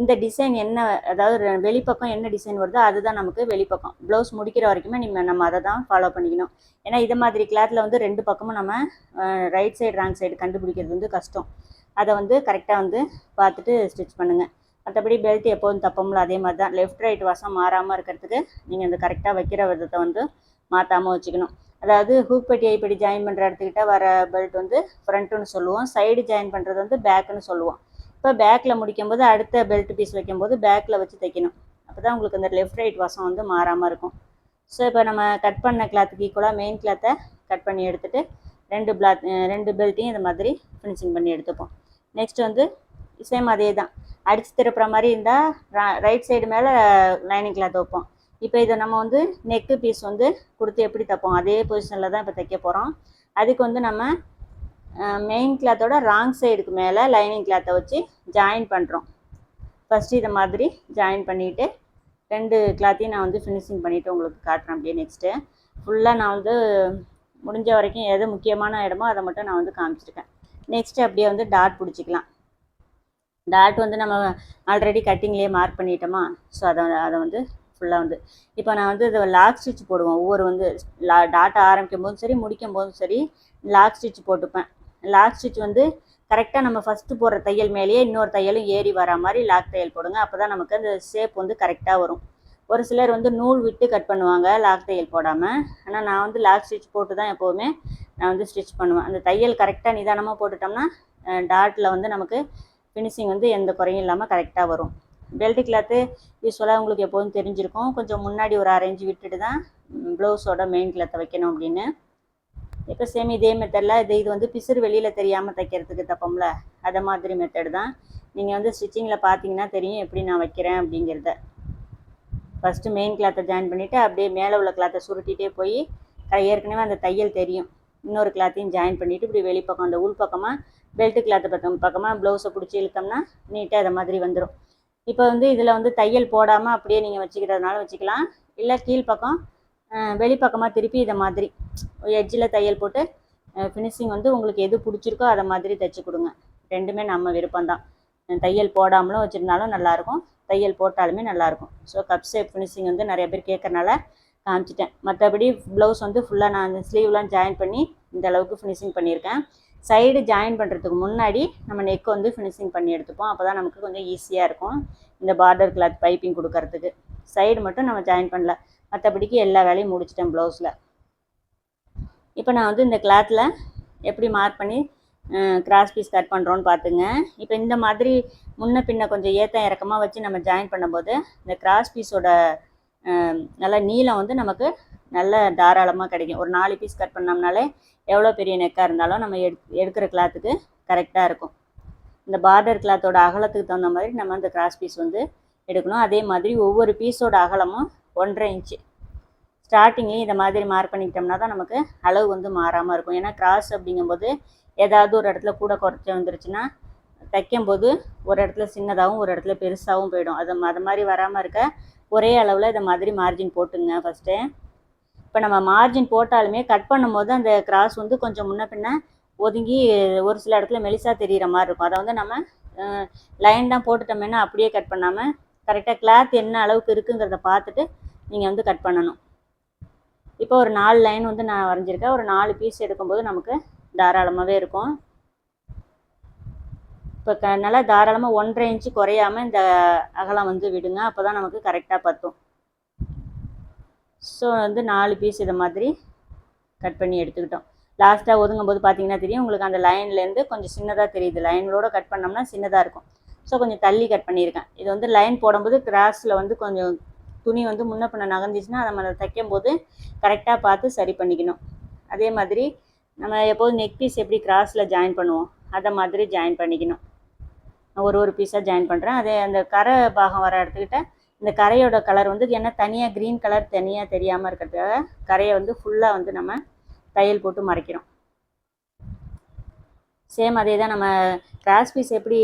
Speaker 1: இந்த டிசைன் என்ன அதாவது வெளிப்பக்கம் என்ன டிசைன் வருதோ அதுதான் நமக்கு வெளிப்பக்கம். ப்ளவுஸ் முடிக்கிற வரைக்குமே நம்ம நம்ம அதை தான் ஃபாலோ பண்ணிக்கணும். ஏன்னா இதை மாதிரி கிளாத்தில் வந்து ரெண்டு பக்கமும் நம்ம ரைட் சைடு ராங் சைடு கண்டுபிடிக்கிறது வந்து கஷ்டம். அதை வந்து கரெக்டாக வந்து பார்த்துட்டு ஸ்டிச் பண்ணுங்கள் மற்றபடி பெல்ட் எப்போதும் தப்பமில்ல அதே மாதிரி தான் லெஃப்ட் ரைட் வசம் மாறாமல் இருக்கிறதுக்கு நீங்கள் அந்த கரெக்டாக வைக்கிற விதத்தை வந்து மாற்றாமல் வச்சுக்கணும். அதாவது ஹூக் பெட்டி ஐப்படி ஜாயின் பண்ணுற இடத்துக்கிட்ட வர பெல்ட் வந்து ஃப்ரண்ட்டுன்னு சொல்லுவோம். சைடு ஜாயின் பண்ணுறது வந்து பேக்குன்னு சொல்லுவோம். இப்போ பேக்கில் முடிக்கும் போது அடுத்த பெல்ட் பீஸ் வைக்கும்போது பேக்கில் வச்சு தைக்கணும். அப்போ தான் உங்களுக்கு அந்த லெஃப்ட் ரைட் வசம் வந்து மாறாமல் இருக்கும். ஸோ இப்போ நம்ம கட் பண்ண கிளாத்துக்கு ஈக்குவலாக மெயின் கிளாத்தை கட் பண்ணி எடுத்துகிட்டு ரெண்டு பிளாத் ரெண்டு பெல்ட்டையும் இந்த மாதிரி ஃபினிஷிங் பண்ணி எடுத்துப்போம். நெக்ஸ்ட் வந்து சேம் அதே தான் அடித்து திருப்புற மாதிரி இருந்தால் ரைட் சைடு மேலே லைனிங் கிளாத் வைப்போம். இப்போ இதை நம்ம வந்து நெக்கு பீஸ் வந்து கொடுத்து எப்படி தைப்போம்? அதே பொசிஷனில் தான் இப்போ தைக்க போகிறோம் அதுக்கு வந்து நம்ம மெயின் கிளாத்தோட ராங் சைடுக்கு மேலே லைனிங் கிளாத்தை வச்சு ஜாயின் பண்ணுறோம் ஃபஸ்ட்டு இதை மாதிரி ஜாயின் பண்ணிவிட்டு ரெண்டு கிளாத்தையும் நான் வந்து ஃபினிஷிங் பண்ணிவிட்டு உங்களுக்கு காட்டுறேன் அப்படியே நெக்ஸ்ட்டு ஃபுல்லாக நான் வந்து முடிஞ்ச வரைக்கும் எது முக்கியமான இடமோ அதை மட்டும் நான் வந்து காமிச்சிருக்கேன். நெக்ஸ்ட்டு அப்படியே வந்து டாட் பிடிச்சிக்கலாம். டாட் வந்து நம்ம ஆல்ரெடி கட்டிங்லேயே மார்க் பண்ணிட்டோமா? ஸோ அதை அதை வந்து ஃபுல்லாக வந்து. இப்போ நான் வந்து இதை லாக் ஸ்டிச் போடுவோம் ஒவ்வொரு வந்து லா டாட்டா ஆரம்பிக்கும் போதும் சரி முடிக்கும் போதும் சரி லாக் ஸ்டிச் போட்டுப்பேன். லாக் ஸ்டிச் வந்து கரெக்டாக நம்ம ஃபஸ்ட்டு போடுற தையல் மேலேயே இன்னொரு தையலும் ஏறி வர மாதிரி லாக் தையல் போடுங்க. அப்போ தான் நமக்கு அந்த ஷேப் வந்து கரெக்டாக வரும். ஒரு சிலர் வந்து நூல் விட்டு கட் பண்ணுவாங்க லாக் தையல் போடாமல் ஆனால் நான் வந்து லாக் ஸ்டிச் போட்டு தான் எப்போவுமே நான் வந்து ஸ்டிச் பண்ணுவேன். அந்த தையல் கரெக்டாக நிதானமாக போட்டுட்டோம்னா டாட்டில் வந்து நமக்கு ஃபினிஷிங் வந்து எந்த குறையும் இல்லாமல் கரெக்டாக வரும். பெல்ட் கிளாத்து யூஸ்வலாக உங்களுக்கு எப்போதும் தெரிஞ்சிருக்கும். கொஞ்சம் முன்னாடி ஒரு அரேஞ்ச் விட்டுட்டு தான் ப்ளவுஸோட மெயின் கிளாத்தை வைக்கணும் அப்படின்னு. இப்போ சேம் இதே மெத்தடில் இது இது வந்து பிசுறு வெளியில் தெரியாமல் தைக்கிறதுக்கு தப்போம்ல? அதை மாதிரி மெத்தட் தான். நீங்கள் வந்து ஸ்டிச்சிங்கில் பார்த்தீங்கன்னா தெரியும் எப்படி நான் வைக்கிறேன் அப்படிங்கிறத. ஃபஸ்ட்டு மெயின் கிளாத்தை ஜாயின் பண்ணிவிட்டு அப்படியே மேலே உள்ள கிளாத்தை சுருட்டிகிட்டே போய் கை ஏற்கனவே அந்த தையல் தெரியும். இன்னொரு கிளாத்தையும் ஜாயின் பண்ணிவிட்டு இப்படி வெளிப்பக்கம் அந்த உள் பக்கமாக பெல்ட்டு கிளாத்து பக்கம் பக்கமாக ப்ளவுஸை பிடிச்சி இழுத்தோம்னா நீட்டாக அதை மாதிரி வந்துடும் இப்போ வந்து இதில் வந்து தையல் போடாமல் அப்படியே நீங்கள் வச்சுக்கிறதுனால வச்சுக்கலாம். இல்லை கீழ்ப்பக்கம் வெளிப்பக்கமாக திருப்பி இதை மாதிரி எட்ஜில் தையல் போட்டு ஃபினிஷிங் வந்து உங்களுக்கு எது பிடிச்சிருக்கோ அதை மாதிரி தைச்சி கொடுங்க. ரெண்டுமே நம்ம விருப்பம்தான் தையல் போடாமலும் வச்சுருந்தாலும் நல்லாயிருக்கும் தையல் போட்டாலுமே நல்லாயிருக்கும் ஸோ கப் ஷேப் ஃபினிஷிங் வந்து நிறைய பேர் கேட்கறனால காமிச்சிட்டேன். மற்றபடி ப்ளவுஸ் வந்து ஃபுல்லாக நான் அந்த ஸ்லீவ்லாம் ஜாயின் பண்ணி இந்த அளவுக்கு ஃபினிஷிங் பண்ணியிருக்கேன். சைடு ஜாயின் பண்ணுறதுக்கு முன்னாடி நம்ம நெக் வந்து ஃபினிஷிங் பண்ணி எடுத்துப்போம். அப்போ தான் நமக்கு கொஞ்சம் ஈஸியாக இருக்கும். இந்த பார்டர் கிளாத் பைப்பிங் கொடுக்கறதுக்கு. சைடு மட்டும் நம்ம ஜாயின் பண்ணல. மற்றபடிக்கு எல்லா வேலையும் முடிச்சிட்டேன் ப்ளவுஸில் இப்போ நான் வந்து இந்த கிளாத்தில் எப்படி மார்க் பண்ணி கிராஸ் பீஸ் கட் பண்ணுறோன்னு பார்த்துங்க இப்போ இந்த மாதிரி முன்ன பின்ன கொஞ்சம் ஏத்தம் இறக்கமாக வச்சு நம்ம ஜாயின் பண்ணும்போது இந்த கிராஸ் பீஸோட நல்ல நீளம் வந்து நமக்கு நல்ல தாராளமாக கிடைக்கும். ஒரு நாலு பீஸ் கட் பண்ணோம்னாலே எவ்வளோ பெரிய நெக்காக இருந்தாலும் நம்ம எடு எடுக்கிற கிளாத்துக்கு கரெக்டாக இருக்கும். இந்த பார்டர் கிளாத்தோட அகலத்துக்கு தகுந்த மாதிரி நம்ம அந்த கிராஸ் பீஸ் வந்து எடுக்கணும். அதே மாதிரி ஒவ்வொரு பீஸோட அகலமும் ஒன்றரை இன்ச்சு ஸ்டார்டிங்லேயும் இதை மாதிரி மார்க் பண்ணிக்கிட்டோம்னா தான் நமக்கு அளவு வந்து மாறாமல் இருக்கும். ஏன்னா கிராஸ் அப்படிங்கும்போது ஏதாவது ஒரு இடத்துல கூட குறைச்சி வந்துருச்சுன்னா தைக்கும்போது ஒரு இடத்துல சின்னதாகவும் ஒரு இடத்துல பெருசாகவும் போயிடும். அது அது மாதிரி வராமல் இருக்க ஒரே அளவில் இதை மாதிரி மார்ஜின் போட்டுங்க ஃபஸ்ட்டு இப்போ நம்ம மார்ஜின் போட்டாலுமே கட் பண்ணும்போது அந்த கிராஸ் வந்து கொஞ்சம் முன்ன பின்ன ஒதுங்கி ஒரு சில இடத்துல மெலிசாக தெரிகிற மாதிரி இருக்கும். அதை வந்து நம்ம லைன் தான் போட்டுட்டோம்னா அப்படியே கட் பண்ணாமல் கரெக்டாக கிளாத் என்ன அளவுக்கு இருக்குங்கிறத பார்த்துட்டு நீங்கள் வந்து கட் பண்ணணும். இப்போ ஒரு நாலு லைன் வந்து நான் வரைஞ்சிருக்கேன். ஒரு நாலு பீஸ் எடுக்கும்போது நமக்கு தாராளமாகவே இருக்கும். இப்போ க நல்லா தாராளமாக ஒன்றரை இன்ச்சு குறையாமல் இந்த அகலம் வந்து விடுங்க. அப்போ தான் நமக்கு கரெக்டாக பற்றும் ஸோ வந்து நாலு பீஸ் இதை மாதிரி கட் பண்ணி எடுத்துக்கிட்டோம். லாஸ்ட்டாக ஒதுங்கும் போது பார்த்தீங்கன்னா தெரியும் உங்களுக்கு அந்த லைன்லேருந்து கொஞ்சம் சின்னதாக தெரியுது. லைனோட கட் பண்ணோம்னா சின்னதாக இருக்கும். ஸோ கொஞ்சம் தள்ளி கட் பண்ணியிருக்கேன். இது வந்து லைன் போடும்போது கிராஸில் வந்து கொஞ்சம் துணி வந்து முன்ன பின்ன நகர்ந்துச்சுன்னா நம்ம தைக்கும் போது கரெக்டாக பார்த்து சரி பண்ணிக்கணும். அதே மாதிரி நம்ம எப்போதும் நெக் பீஸ் எப்படி கிராஸில் ஜாயின் பண்ணுவோம் அதை மாதிரி ஜாயின் பண்ணிக்கணும். ஒரு ஒரு பீஸாக ஜாயின் பண்ணுறேன் அதே அந்த கரை பாகம் வர இடத்துக்கிட்ட இந்த கரையோட கலர் வந்து என்ன தனியாக க்ரீன் கலர் தனியாக தெரியாமல் இருக்கிறதுக்காக கரையை வந்து ஃபுல்லாக வந்து நம்ம தையல் போட்டு மறைக்கிறோம். சேம் அதே தான் நம்ம கிராஸ் பீஸ் எப்படி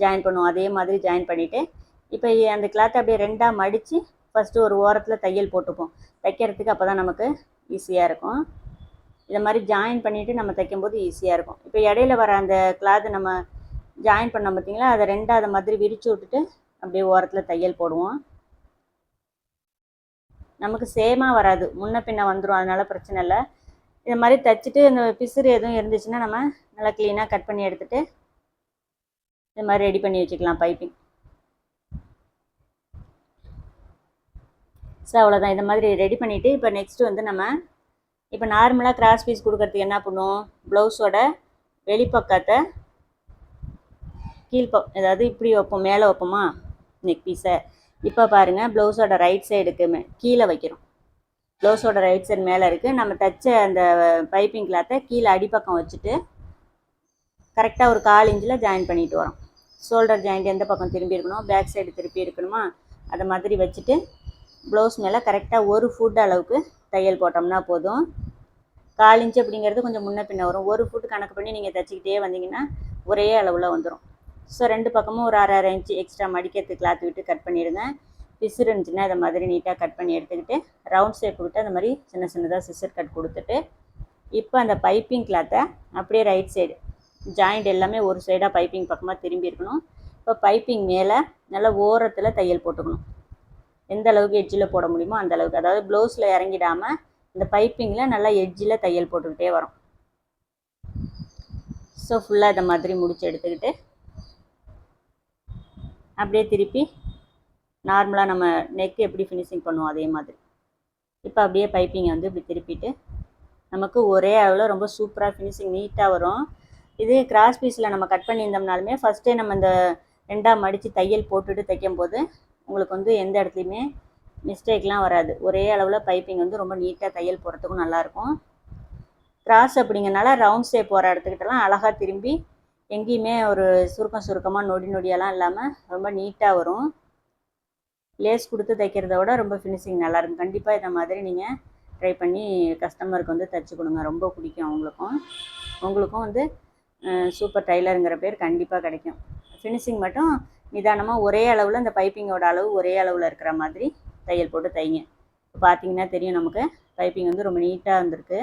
Speaker 1: ஜாயின் பண்ணுவோம்? அதே மாதிரி ஜாயின் பண்ணிவிட்டு இப்போ அந்த கிளாத்தை அப்படியே ரெண்டாக மடித்து ஃபஸ்ட்டு ஒரு ஓரத்தில் தையல் போட்டுப்போம். தைக்கிறதுக்கு அப்போ தான் நமக்கு ஈஸியாக இருக்கும். இதை மாதிரி ஜாயின் பண்ணிவிட்டு நம்ம தைக்கும்போது ஈஸியாக இருக்கும். இப்போ இடையில வர அந்த கிளாத்தை நம்ம ஜாயின் பண்ணோம் பார்த்தீங்களா அதை ரெண்டாக அதை மாதிரி விரித்து விட்டுட்டு அப்படியே ஓரத்தில் தையல் போடுவோம். நமக்கு சேமாக வராது. முன்ன பின்ன வந்துடும் அதனால் பிரச்சனை இல்லை. இது மாதிரி தைச்சிட்டு இந்த பிசுறு எதுவும் இருந்துச்சுன்னா நம்ம நல்லா க்ளீனாக கட் பண்ணி எடுத்துகிட்டு இது மாதிரி ரெடி பண்ணி வச்சுக்கலாம் பைப்பிங் ஸோ அவ்வளோதான் இந்த மாதிரி ரெடி பண்ணிவிட்டு இப்போ நெக்ஸ்ட்டு வந்து நம்ம இப்போ நார்மலாக கிராஸ் பீஸ் கொடுக்கறதுக்கு என்ன பண்ணுவோம்? ப்ளவுஸோட வெளிப்பக்கத்தை கீழ்ப்ப அதாவது இப்படி வைப்போம். மேலே வைப்போமா? நெக் பீஸை இப்போ பாருங்கள் ப்ளவுஸோட ரைட் சைடுக்கு மே கீழே வைக்கிறோம். ப்ளவுஸோட ரைட் சைடு மேலே இருக்குது நம்ம தைச்ச அந்த பைப்பிங் கிளாத்தை கீழே அடிப்பக்கம் வச்சுட்டு கரெக்டாக ஒரு கால் இன்ச்சில் ஜாயின் பண்ணிட்டு வரோம். ஷோல்டர் ஜாயிண்ட் எந்த பக்கம் திரும்பி இருக்கணும் பேக் சைடு திருப்பி இருக்கணுமா அதை மாதிரி வச்சுட்டு ப்ளவுஸ் மேலே கரெக்டாக ஒரு ஃபுட் அளவுக்கு தையல் போட்டோம்னா போதும். கால் இன்ச்சு அப்படிங்கிறது கொஞ்சம் முன்ன பின்ன வரும். ஒரு ஃபுட் கணக்கு பண்ணி நீங்கள் தைச்சிக்கிட்டே வந்தீங்கன்னா ஒரே அளவில் வந்துடும் ஸோ ரெண்டு பக்கமும் ஒரு அரை அரை இன்ச்சு எக்ஸ்ட்ரா மடிக்கிறதுக்கு கிளாத் விட்டு கட் பண்ணிவிடுங்க பிசுறு இருந்துச்சுன்னா இதை மாதிரி நீட்டாக கட் பண்ணி எடுத்துக்கிட்டு ரவுண்ட் ஷேப் விட்டு அந்த மாதிரி சின்ன சின்னதாக சிசர் கட் கொடுத்துட்டு இப்போ அந்த பைப்பிங் கிளாத்தை அப்படியே ரைட் சைடு ஜாயிண்ட் எல்லாமே ஒரு சைடாக பைப்பிங் பக்கமாக திரும்பி இருக்கணும். இப்போ பைப்பிங் மேலே நல்லா ஓரத்தில் தையல் போட்டுக்கணும். எந்த அளவுக்கு எட்ஜில் போட முடியுமோ அந்த அளவுக்கு. அதாவது ப்ளவுஸில் இறங்கிடாமல் இந்த பைப்பிங்கில் நல்லா எட்ஜில் தையல் போட்டுக்கிட்டே வரும். ஸோ ஃபுல்லாக இதை மாதிரி முடிச்சு எடுத்துக்கிட்டு அப்படியே திருப்பி நார்மலாக நம்ம நெக் எப்படி ஃபினிஷிங் பண்ணுவோம் அதே மாதிரி. இப்போ அப்படியே பைப்பிங்கை வந்து இப்படி திருப்பிட்டு நமக்கு ஒரே அளவில் ரொம்ப சூப்பராக ஃபினிஷிங் நீட்டாக வரும். இது கிராஸ் பீஸில் நம்ம கட் பண்ணியிருந்தோம்னாலுமே ஃபஸ்ட்டே நம்ம இந்த ரெண்டாக மடித்து தையல் போட்டுட்டு தைக்கும் போது உங்களுக்கு வந்து எந்த இடத்துலையுமே மிஸ்டேக்லாம் வராது. ஒரே அளவில் பைப்பிங் வந்து ரொம்ப நீட்டாக தையல் போடுறதுக்கும் நல்லாயிருக்கும் கிராஸ் அப்படிங்கிறனால ரவுண்ட் ஷேப் போகிற இடத்துக்கிட்டலாம் அழகாக திரும்பி எங்கேயுமே ஒரு சுருக்கம் சுருக்கமாக நொடி நொடியெல்லாம் இல்லாமல் ரொம்ப நீட்டாக வரும். லேஸ் கொடுத்து தைக்கிறத விட ரொம்ப ஃபினிஷிங் நல்லாயிருக்கும். கண்டிப்பாக இதை மாதிரி நீங்கள் ட்ரை பண்ணி கஸ்டமருக்கு வந்து தைச்சி கொடுங்க. ரொம்ப பிடிக்கும் அவங்களுக்கும். உங்களுக்கும் வந்து சூப்பர் டைலருங்கிற பேர் கண்டிப்பாக கிடைக்கும். ஃபினிஷிங் மட்டும் நிதானமாக ஒரே அளவில் இந்த பைப்பிங்கோட அளவு ஒரே அளவில் இருக்கிற மாதிரி தையல் போட்டு தைங்க. இப்போ பார்த்தீங்கன்னா தெரியும் நமக்கு. பைப்பிங் வந்து ரொம்ப நீட்டாக இருந்திருக்கு.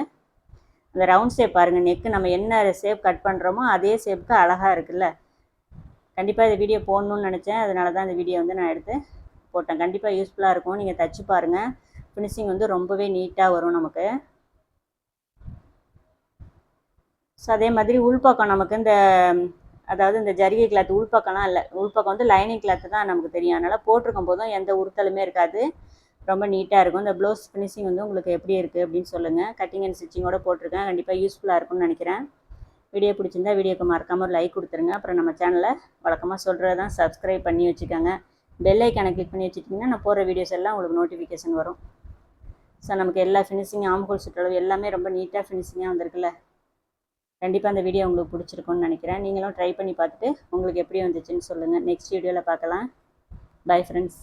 Speaker 1: அந்த ரவுண்ட் ஷேப் பாருங்கள் நெக்கு நம்ம என்ன ஷேப் கட் பண்ணுறோமோ அதே ஷேப்புக்கு அழகாக இருக்குல்ல. கண்டிப்பாக இந்த வீடியோ போடணுன்னு நினச்சேன். அதனால தான் இந்த வீடியோ வந்து நான் எடுத்து போட்டேன். கண்டிப்பாக யூஸ்ஃபுல்லாக இருக்கும். நீங்கள் தச்சு பாருங்கள் ஃபினிஷிங் வந்து ரொம்பவே நீட்டாக வரும் நமக்கு. ஸோ அதே மாதிரி உள்பக்கம் நமக்கு இந்த அதாவது இந்த ஜரிகை கிளாத் உள்பக்கம்லாம் இல்லை. உள்பக்கம் வந்து லைனிங் கிளாத்து தான் நமக்கு தெரியும். அதனால் போட்டிருக்கும் போதும் எந்த உறுத்தலுமே இருக்காது. ரொம்ப நீட்டாக இருக்கும். இந்த ப்ளவுஸ் ஃபினிஷிங் வந்து உங்களுக்கு எப்படி இருக்குது அப்படின்னு சொல்லுங்கள் கட்டிங் அண்ட் ஸ்டிச்சிங்கோட போட்டிருக்கேன். கண்டிப்பாக யூஸ்ஃபுல்லாக இருக்கும்னு நினைக்கிறேன். வீடியோ பிடிச்சிருந்தா வீடியோக்கு மறக்காமல் ஒரு லைக் கொடுத்துருங்க. அப்புறம் நம்ம சேனலை வழக்கமாக சொல்கிறது தான் சப்ஸ்கிரைப் பண்ணி வச்சுக்கோங்க. பெல் ஐக்கானை கிளிக் பண்ணி வச்சுட்டிங்கன்னா நான் போகிற வீடியோஸ் எல்லாம் உங்களுக்கு நோட்டிஃபிகேஷன் வரும். ஸோ நமக்கு எல்லா ஃபினிஷிங் ஆம்கோல் சுற்றளவு எல்லாமே ரொம்ப நீட்டாக ஃபினிஷிங்காக வந்திருக்குல்ல. கண்டிப்பாக அந்த வீடியோ உங்களுக்கு பிடிச்சிருக்கும்னு நினைக்கிறேன். நீங்களும் ட்ரை பண்ணி பார்த்துட்டு உங்களுக்கு எப்படி வந்துச்சுன்னு சொல்லுங்கள் நெக்ஸ்ட் வீடியோவில் பார்க்கலாம். Bye friends